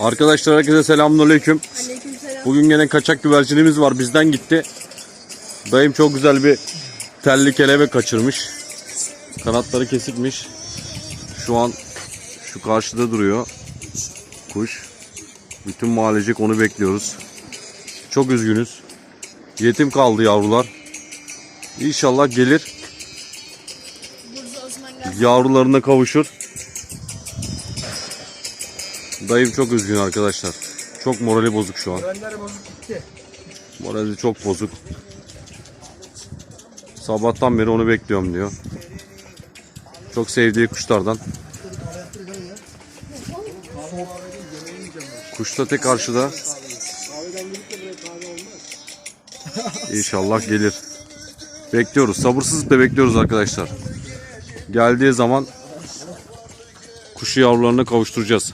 Arkadaşlar herkese selamünaleyküm. Aleykümselam. Bugün gene kaçak güvercinimiz var bizden gitti. Dayım çok güzel bir telli kelebek kaçırmış. Kanatları kesikmiş. Şu an şu karşıda duruyor. Kuş. Bütün mahallecik onu bekliyoruz. Çok üzgünüz. Yetim kaldı yavrular. İnşallah gelir. Yavrularına kavuşur. Dayım çok üzgün arkadaşlar. Çok morali bozuk şu an. Güvenler bozuk gitti. Morali çok bozuk. Sabahtan beri onu bekliyorum diyor. Çok sevdiği kuşlardan. Kuş da tek karşıda. İnşallah gelir. Bekliyoruz. Sabırsızlıkla bekliyoruz arkadaşlar. Geldiği zaman kuşu yavrularına kavuşturacağız.